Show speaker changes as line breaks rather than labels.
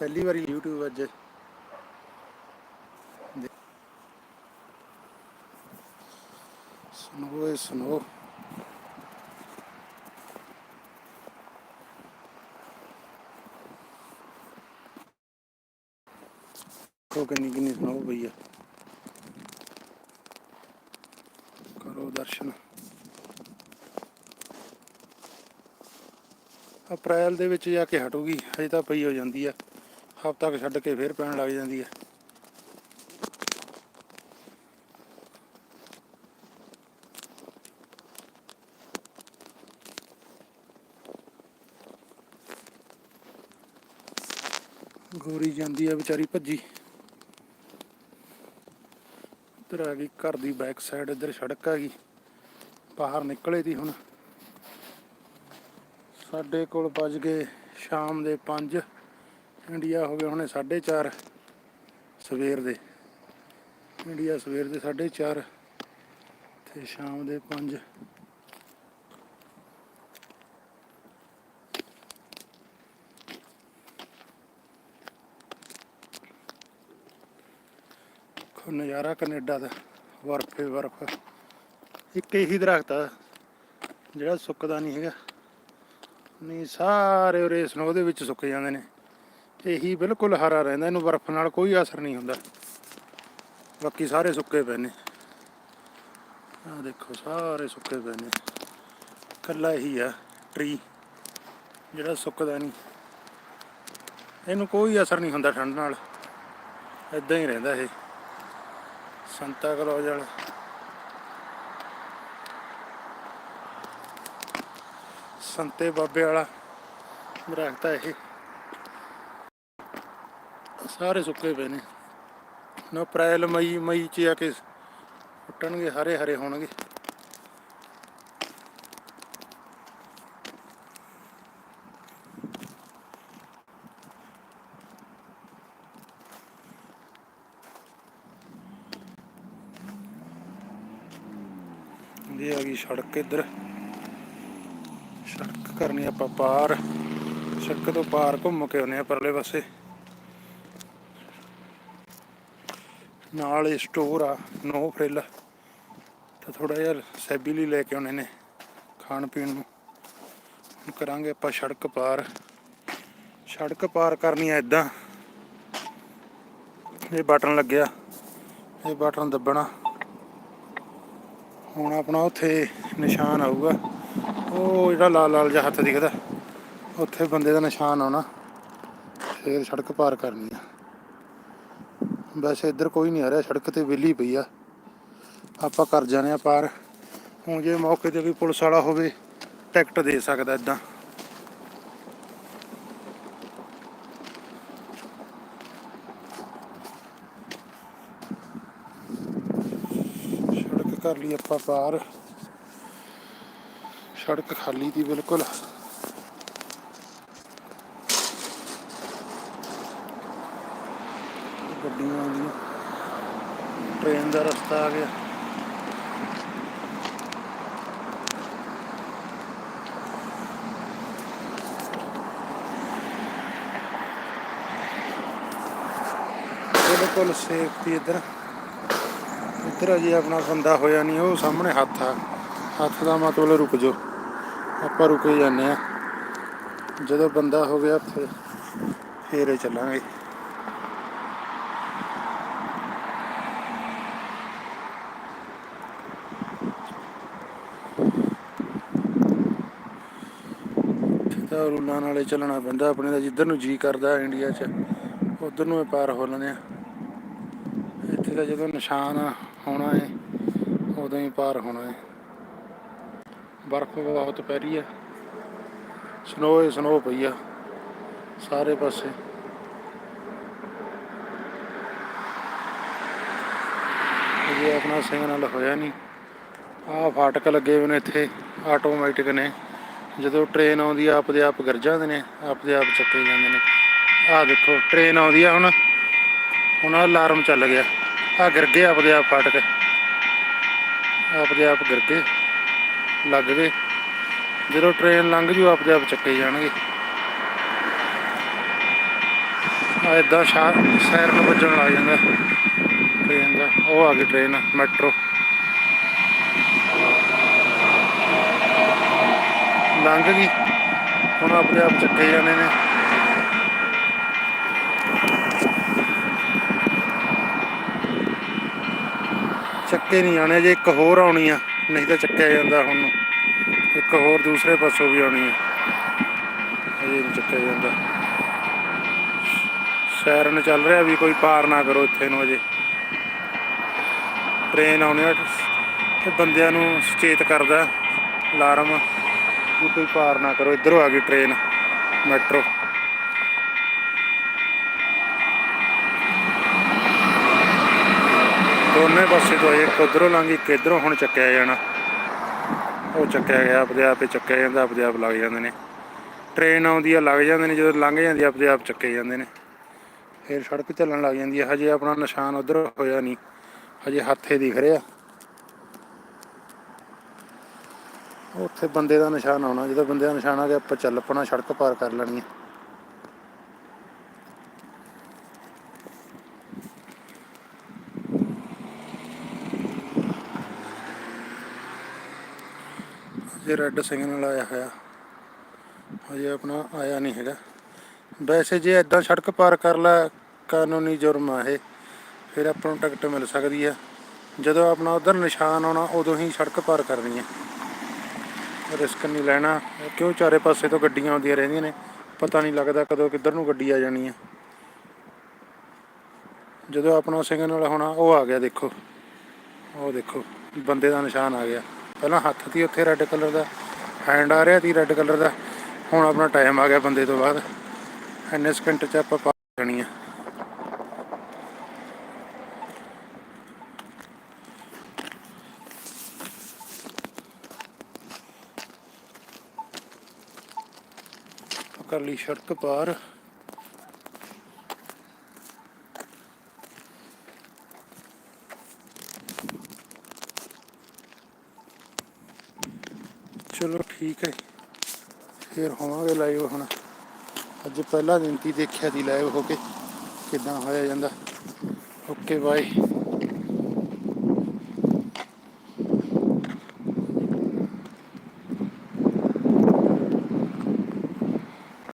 ਪਹਿਲੀ ਵਾਰੀ YouTube ਅੱਜ। ਸੁਣੋ ਇਹ ਸੁਣੋ। ਕੋ ਕਿੰਨੀ ਕਿੰਨੀ ਸੁਣਾਓ ਭਈਆ ਕਰੋ ਦਰਸ਼ਨ। ਅਪ੍ਰੈਲ ਦੇ ਵਿੱਚ ਜਾ ਕੇ ਹਟੂਗੀ, ਹਜੇ ਤਾਂ ਪਈ ਹੋ ਜਾਂਦੀ ਆ। ਹਫ਼ਤਾ ਕੁ ਛੱਡ ਕੇ ਫੇਰ ਪੈਣ ਲੱਗ ਜਾਂਦੀ ਹੈ ਗੋਰੀ ਜਾਂਦੀ ਆ ਵਿਚਾਰੀ ਭੱਜੀ। ਇੱਧਰ ਆ ਗਈ, ਘਰ ਦੀ ਬੈਕ ਸਾਈਡ ਇੱਧਰ ਸੜਕ ਆ ਗਈ। ਬਾਹਰ ਨਿਕਲੇ ਦੀ ਹੁਣ। ਸਾਡੇ ਕੋਲ ਵੱਜ ਗਏ ਸ਼ਾਮ ਦੇ 5 ਇੰਡੀਆ ਹੋ ਗਏ ਹੁਣੇ 4:30 ਸਵੇਰ ਦੇ। ਇੰਡੀਆ ਸਵੇਰ ਦੇ 4:30 ਤੇ ਸ਼ਾਮ ਦੇ 5 ਦੇਖੋ, ਨਜ਼ਾਰਾ ਕੈਨੇਡਾ ਦਾ, ਬਰਫੇ ਬਰਫ। ਇੱਕ ਇਹੀ ਦਰਖਤ ਆ, ਜਿਹੜਾ ਸੁੱਕਦਾ ਨਹੀਂ ਹੈਗਾ। ਨਹੀਂ, ਸਾਰੇ ਉਰੇ ਸਨੋ ਦੇ ਵਿੱਚ ਸੁੱਕ ਜਾਂਦੇ ਨੇ। ਇਹੀ ਬਿਲਕੁਲ ਹਰਾ ਰਹਿੰਦਾ, ਇਹਨੂੰ ਬਰਫ਼ ਨਾਲ ਕੋਈ ਅਸਰ ਨਹੀਂ ਹੁੰਦਾ। ਬਾਕੀ ਸਾਰੇ ਸੁੱਕੇ ਪਏ ਨੇ। ਆ ਦੇਖੋ, ਸਾਰੇ ਸੁੱਕੇ ਪਏ ਨੇ। ਕੱਲਾ ਇਹੀ ਆ ਟਰੀ ਜਿਹੜਾ ਸੁੱਕਦਾ ਨਹੀਂ। ਇਹਨੂੰ ਕੋਈ ਅਸਰ ਨਹੀਂ ਹੁੰਦਾ ਠੰਡ ਨਾਲ। ਇਦਾਂ ਹੀ ਰਹਿੰਦਾ ਇਹ। ਸੰਤਾ ਕਲੌਜ ਵਾਲਾ। ਸੰਤੇ ਬਾਬੇ ਵਾਲਾ। ਦਰਖਤ ਆ ਇਹ। ਸਾਰੇ ਸੁੱਕੇ ਪਏ ਨੇ। ਨਾ ਅਪ੍ਰੈਲ, ਮਈ ਮਈ ਚ ਆ ਕੇ ਫੁੱਟਣਗੇ ਹਰੇ ਹਰੇ ਹੋਣਗੇ। ਇਹ ਆ ਗਈ ਸੜਕ ਇੱਧਰ। ਸੜਕ ਕਰਨੀ ਆਪਾਂ ਪਾਰ। ਸੜਕ ਤੋਂ ਪਾਰ ਘੁੰਮ ਕੇ ਆਉਨੇ ਆ ਪਰਲੇ ਪਾਸੇ। ਨਾਲ ਹੀ ਸਟੋਰ ਆ ਨੋ ਫਰਿੱਲ ਤਾਂ ਥੋੜਾ ਜਿਹਾ ਸੈਬੀ ਲਈ ਲੈ ਕੇ ਆਉਣੇ ਨੇ ਖਾਣ ਪੀਣ ਨੂੰ। ਹੁਣ ਕਰਾਂਗੇ ਆਪਾਂ ਸੜਕ ਪਾਰ। ਸੜਕ ਪਾਰ ਕਰਨੀ ਆ ਇਦਾਂ ਇਹ ਬਟਨ ਲੱਗਿਆ, ਇਹ ਬਟਨ ਦੱਬਣਾ। ਹੁਣ ਆਪਣਾ ਉੱਥੇ ਨਿਸ਼ਾਨ ਆਊਗਾ। ਉਹ ਜਿਹੜਾ ਲਾਲ ਲਾਲ ਜਿਹਾ ਹੱਥ ਦਿਖਦਾ, ਉੱਥੇ ਬੰਦੇ ਦਾ ਨਿਸ਼ਾਨ ਆਉਣਾ। ਫੇਰ ਸੜਕ ਪਾਰ ਕਰਨੀ ਆ। ਵੈਸੇ ਇੱਧਰ ਕੋਈ ਨਹੀਂ ਆ ਰਿਹਾ, ਸੜਕ ਤੇ ਵਿਹਲੀ ਪਈ ਆ। ਆਪਾਂ ਕਰ ਜਾਣੇ ਆ ਪਾਰ। ਹੁਣ ਜੇ ਮੌਕੇ ਤੇ ਕੋਈ ਪੁਲਿਸ ਵਾਲਾ ਹੋਵੇ, ਟਿਕਟ ਦੇ ਸਕਦਾ ਇਦਾਂ ਸੜਕ ਕਰ ਲਈ ਆਪਾਂ ਪਾਰ। ਸੜਕ ਖਾਲੀ ਦੀ ਬਿਲਕੁਲ। ਗੱਡੀਆਂ ਆਉਂਦੀਆਂ। ਟ੍ਰੇਨ ਦਾ ਰਸਤਾ ਆ ਗਿਆ। ਬਿਲਕੁਲ ਸੇਫਟੀ ਇੱਧਰ। ਇੱਧਰ ਅਜੇ ਆਪਣਾ ਬੰਦਾ ਹੋਇਆ ਨਹੀਂ, ਉਹ ਸਾਹਮਣੇ ਹੱਥ ਆ। ਹੱਥ ਦਾ ਮਤਲਬ ਰੁਕ ਜਾਓ। ਆਪਾਂ ਰੁਕੇ ਜਾਂਦੇ ਆ ਜਦੋਂ ਬੰਦਾ ਹੋ ਗਿਆ, ਫਿਰ ਫੇਰੇ ਚੱਲਾਂਗੇ। ਤਾਂ ਰੂਲਾਂ ਨਾਲੇ ਚੱਲਣਾ ਪੈਂਦਾ, ਆਪਣੇ ਦਾ ਜਿੱਧਰ ਨੂੰ ਜੀ ਕਰਦਾ ਇੰਡੀਆ 'ਚ, ਉਧਰ ਨੂੰ ਹੀ ਪਾਰ ਹੋ ਲੈਂਦੇ ਆ। ਇੱਥੇ ਤਾਂ ਜਦੋਂ ਨਿਸ਼ਾਨ ਹੋਣਾ ਹੈ ਉਦੋਂ ਹੀ ਪਾਰ ਹੋਣਾ ਹੈ ਬਰਫ਼ ਬਹੁਤ ਪੈ ਰਹੀ ਹੈ ਸਨੋ ਹੀ ਸਨੋ ਪਈ ਆ, ਸਾਰੇ ਪਾਸੇ। ਇਹ ਆਪਣਾ ਸਿਗਨਲ ਹੋਇਆ ਨਹੀਂ ਆਹ ਫਾਟਕ ਲੱਗੇ ਹੋਏ ਨੇ ਇੱਥੇ ਆਟੋਮੈਟਿਕ ਨੇ। ਜਦੋਂ ਟ੍ਰੇਨ ਆਉਂਦੀ ਆ, ਆਪਦੇ ਆਪ ਗਿਰ ਜਾਂਦੇ ਨੇ, ਆਪਦੇ ਆਪ ਚੱਕੇ ਜਾਂਦੇ ਨੇ। ਆਹ ਦੇਖੋ ਟ੍ਰੇਨ ਆਉਂਦੀ ਆ ਹੁਣ। ਹੁਣ ਅਲਾਰਮ ਚੱਲ ਗਿਆ। ਆ ਗਿਰ ਗਏ ਆਪਦੇ ਆਪ ਫਾਟਕ। ਆਪਦੇ ਆਪ ਗਿਰ ਗਏ। ਲੱਗ ਗਏ। ਜਦੋਂ ਟ੍ਰੇਨ ਲੰਘ ਜੂ, ਆਪਦੇ ਆਪ ਚੱਕੇ ਜਾਣਗੇ। ਆ ਇਦਾਂ ਸ਼ਹਿਰ ਨੂੰ ਵੱਜਣ ਲੱਗ ਜਾਂਦਾ। ਟ੍ਰੇਨ ਦਾ। ਉਹ ਆ ਗਈ ਟ੍ਰੇਨ ਮੈਟਰੋ ਲੰਘ ਗਈ। ਹੁਣ ਆਪਣੇ ਆਪ ਚੱਕੇ ਜਾਂਦੇ ਨੇ। ਚੱਕੇ ਨਹੀਂ ਆਣੇ ਜੇ ਇੱਕ ਹੋਰ ਆਉਣੀ ਆ। ਨਹੀਂ ਤਾਂ ਚੱਕਿਆ ਜਾਂਦਾ ਹੁਣ ਇੱਕ ਹੋਰ ਦੂਸਰੇ ਪਾਸੋਂ ਵੀ ਆਉਣੀ ਆ। ਅਜੇ ਨਹੀਂ ਚੱਕਿਆ ਜਾਂਦਾ। ਸਾਇਰਨ ਚੱਲ ਰਿਹਾ ਵੀ ਕੋਈ ਪਾਰ ਨਾ ਕਰੋ ਇੱਥੇ ਨੂੰ ਅਜੇ। ਟ੍ਰੇਨ ਆਉਣੀ ਆ। ਤੇ ਬੰਦਿਆਂ ਨੂੰ ਸੁਚੇਤ ਕਰਦਾ। ਅਲਾਰਮ। ਵੀ ਕੋਈ ਪਾਰ ਨਾ ਕਰੋ, ਇੱਧਰੋਂ ਆ ਗਈ ਟ੍ਰੇਨ ਮੈਟਰੋ ਦੋਨੇ ਪਾਸੇ ਤੋਂ ਇੱਕ ਉਧਰੋਂ ਲੰਘ ਇੱਕ ਇਧਰੋਂ ਹੁਣ ਚੱਕਿਆ ਜਾਣਾ। ਉਹ ਚੱਕਿਆ ਗਿਆ, ਆਪਦੇ ਆਪ ਹੀ ਚੱਕਿਆ ਜਾਂਦਾ, ਆਪਦੇ ਆਪ ਲੱਗ ਜਾਂਦੇ ਨੇ। ਟ੍ਰੇਨ ਆਉਂਦੀ ਆ, ਲੱਗ ਜਾਂਦੇ ਨੇ, ਜਦੋਂ ਲੰਘ ਜਾਂਦੀ ਆ, ਆਪਦੇ ਆਪ ਚੱਕੇ ਜਾਂਦੇ ਨੇ। ਫਿਰ ਸੜਕ ਚੱਲਣ ਲੱਗ ਜਾਂਦੀ ਹੈ ਹਜੇ ਆਪਣਾ ਨਿਸ਼ਾਨ ਉਧਰ ਹੋਇਆ ਨਹੀਂ। ਹਜੇ ਹੱਥੇ ਦਿਖ ਰਿਹਾ। ਉੱਥੇ ਬੰਦੇ ਦਾ ਨਿਸ਼ਾਨ ਆਉਣਾ, ਜਦੋਂ ਬੰਦੇ ਦਾ ਨਿਸ਼ਾਨ ਆ ਗਿਆ, ਆਪਾਂ ਚੱਲ ਪਣਾ, ਸੜਕ ਪਾਰ ਕਰ ਲੈਣੀ ਹੈ ਜੇ ਰੈੱਡ ਸਿਗਨਲ ਆਇਆ ਹੋਇਆ। ਹਜੇ ਆਪਣਾ ਆਇਆ ਨਹੀਂ ਹੈਗਾ। ਵੈਸੇ ਜੇ ਇਦਾਂ ਸੜਕ ਪਾਰ ਕਰ ਲੈ, ਕਾਨੂੰਨੀ ਜੁਰਮ ਆ ਇਹ, ਫਿਰ ਆਪਾਂ ਨੂੰ ਟਿਕਟ ਮਿਲ ਸਕਦੀ ਆ। ਜਦੋਂ ਆਪਣਾ ਉਧਰ ਨਿਸ਼ਾਨ ਆਉਣਾ, ਉਦੋਂ ਹੀ ਸੜਕ ਪਾਰ ਕਰਨੀ ਹੈ ਰਿਸਕ ਨਹੀਂ ਲੈਣਾ। ਕਿਉਂ ਚਾਰੇ ਪਾਸੇ ਤੋਂ ਗੱਡੀਆਂ ਆਉਂਦੀਆਂ ਰਹਿੰਦੀਆਂ ਨੇ? ਪਤਾ ਨਹੀਂ ਲੱਗਦਾ ਕਦੋਂ ਕਿੱਧਰ ਨੂੰ ਗੱਡੀ ਆ ਜਾਣੀ ਹੈ ਜਦੋਂ ਆਪਣਾ ਸਿਗਨਲ ਹੋਣਾ, ਉਹ ਆ ਗਿਆ ਦੇਖੋ। ਉਹ ਦੇਖੋ, ਬੰਦੇ ਦਾ ਨਿਸ਼ਾਨ ਆ ਗਿਆ। ਪਹਿਲਾਂ ਹੱਥ ਸੀ ਉੱਥੇ ਰੈੱਡ ਕਲਰ ਦਾ ਹੈਂਡ ਆ ਰਿਹਾ ਸੀ ਰੈੱਡ ਕਲਰ ਦਾ। ਹੁਣ ਆਪਣਾ ਟਾਈਮ ਆ ਗਿਆ ਬੰਦੇ ਤੋਂ ਬਾਅਦ। ਇੰਨੇ ਸਕਿੰਟ ਚ ਆਪਾਂ ਪਾ ਜਾਣੀ ਆ। ਕਰ ਲਈ ਸੜਕ ਪਾਰ। ਚਲੋ ਠੀਕ ਹੈ ਫਿਰ ਹੋਵਾਂਗੇ ਲਾਈਵ ਹੁਣ। ਅੱਜ ਪਹਿਲਾ ਦਿਨ ਤੀ ਦੇਖਿਆ ਦੀ ਲਾਈਵ ਹੋ ਕੇ, ਕਿਦਾਂ ਹੋਇਆ ਜਾਂਦਾ। Okay bye